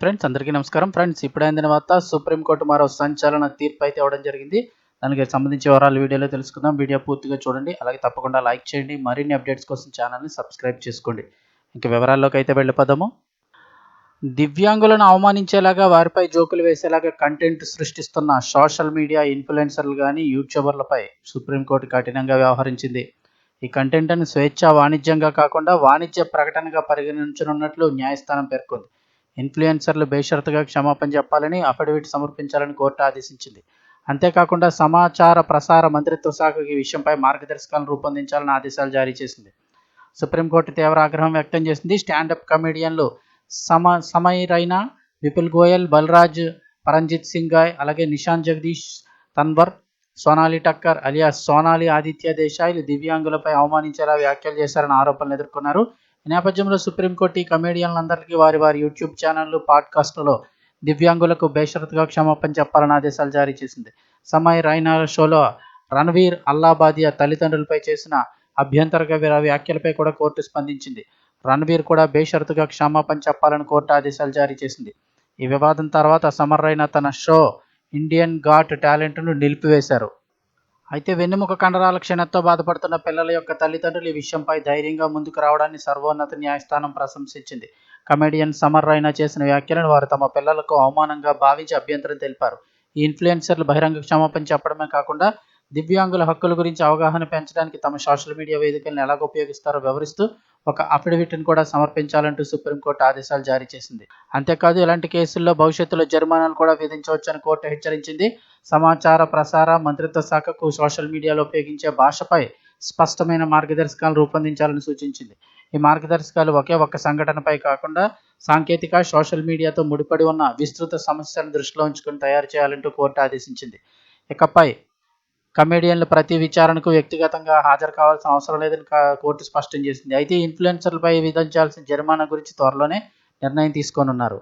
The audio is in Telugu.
ఫ్రెండ్స్ అందరికీ నమస్కారం. ఫ్రెండ్స్ ఇప్పుడైన తర్వాత సుప్రీంకోర్టు మరో సంచలన తీర్పు అయితే ఇవ్వడం జరిగింది. దానికి సంబంధించి వివరాలు వీడియోలో తెలుసుకుందాం. వీడియో పూర్తిగా చూడండి. అలాగే తప్పకుండా లైక్ చేయండి. మరిన్ని అప్డేట్స్ కోసం ఛానల్ని సబ్స్క్రైబ్ చేసుకోండి. ఇంకా వివరాల్లోకి అయితే వెళ్ళిపోదాము. దివ్యాంగులను అవమానించేలాగా వారిపై జోకులు వేసేలాగా కంటెంట్ సృష్టిస్తున్న సోషల్ మీడియా ఇన్ఫ్లుయెన్సర్లు కానీ యూట్యూబర్లపై సుప్రీంకోర్టు కఠినంగా వ్యవహరించింది. ఈ కంటెంట్ను స్వేచ్ఛ వాణిజ్యంగా కాకుండా వాణిజ్య ప్రకటనగా పరిగణించనున్నట్లు న్యాయస్థానం పేర్కొంది. ఇన్ఫ్లుయెన్సర్లు బేషరతుగా క్షమాపణ చెప్పాలని అఫిడవిట్ సమర్పించాలని కోర్టు ఆదేశించింది. అంతేకాకుండా సమాచార ప్రసార మంత్రిత్వ శాఖకు ఈ విషయంపై మార్గదర్శకాలను రూపొందించాలని ఆదేశాలు జారీ చేసింది. సుప్రీంకోర్టు తీవ్ర ఆగ్రహం వ్యక్తం చేసింది. స్టాండప్ కమెడియన్లు సమ సమైరైన విపుల్ గోయల్ బలరాజ్ పరంజిత్ సింగ్ గాయ్ అలాగే నిషాంత్ జగదీష్ తన్వర్ సోనాలి టక్కర్ అలియా సోనాలి ఆదిత్య దేశాయ్ దివ్యాంగులపై అవమానించేలా వ్యాఖ్యలు చేశారని ఆరోపణలు ఎదుర్కొన్నారు. ఈ నేపథ్యంలో సుప్రీంకోర్టు ఈ కమేడియన్లందరికీ వారి వారి యూట్యూబ్ ఛానళ్ళు పాడ్కాస్టులలో దివ్యాంగులకు బేషరతుగా క్షమాపణ చెప్పాలని ఆదేశాలు జారీ చేసింది. సమయ్ రైనా షోలో రణవీర్ అల్లాబాదియా తల్లిదండ్రులపై చేసిన అభ్యంతరక వ్యాఖ్యలపై కూడా కోర్టు స్పందించింది. రణవీర్ కూడా బేషరతుగా క్షమాపణ చెప్పాలని కోర్టు ఆదేశాలు జారీ చేసింది. ఈ వివాదం తర్వాత సమర్ రైనా తన షో ఇండియన్ ఘాట్ టాలెంట్ను నిలిపివేశారు. అయితే వెన్నెముక కండరాల క్షీణతతో బాధపడుతున్న పిల్లల యొక్క తల్లిదండ్రులు ఈ విషయంపై ధైర్యంగా ముందుకు రావడాన్ని సర్వోన్నత న్యాయస్థానం ప్రశంసించింది. కమెడియన్ సమర్ రైనా చేసిన వ్యాఖ్యలను వారు తమ పిల్లలకు అవమానంగా భావించి అభ్యంతరం తెలిపారు. ఈ ఇన్ఫ్లుయెన్సర్లు బహిరంగ క్షమాపణ చెప్పడమే కాకుండా దివ్యాంగుల హక్కుల గురించి అవగాహన పెంచడానికి తమ సోషల్ మీడియా వేదికలను ఎలా ఉపయోగిస్తారో వివరిస్తూ ఒక అఫిడవిట్ను కూడా సమర్పించాలంటూ సుప్రీంకోర్టు ఆదేశాలు జారీ చేసింది. అంతేకాదు ఇలాంటి కేసుల్లో భవిష్యత్తులో జరిమానాలు కూడా విధించవచ్చని కోర్టు హెచ్చరించింది. సమాచార ప్రసార మంత్రిత్వ శాఖకు సోషల్ మీడియాలో ఉపయోగించే భాషపై స్పష్టమైన మార్గదర్శకాలు రూపొందించాలని సూచించింది. ఈ మార్గదర్శకాలు ఒకే ఒక్క సంఘటనపై కాకుండా సాంకేతిక సోషల్ మీడియాతో ముడిపడి ఉన్న విస్తృత సమస్యలను దృష్టిలో ఉంచుకుని తయారు చేయాలంటూ కోర్టు ఆదేశించింది. ఇకపై కమెడియన్లు ప్రతి విచారణకు వ్యక్తిగతంగా హాజరు కావాల్సిన అవసరం లేదని కోర్టు స్పష్టం చేసింది. అయితే ఇన్ఫ్లుయెన్సర్లపై విధించాల్సిన జరిమానా గురించి త్వరలోనే నిర్ణయం తీసుకోనున్నారు.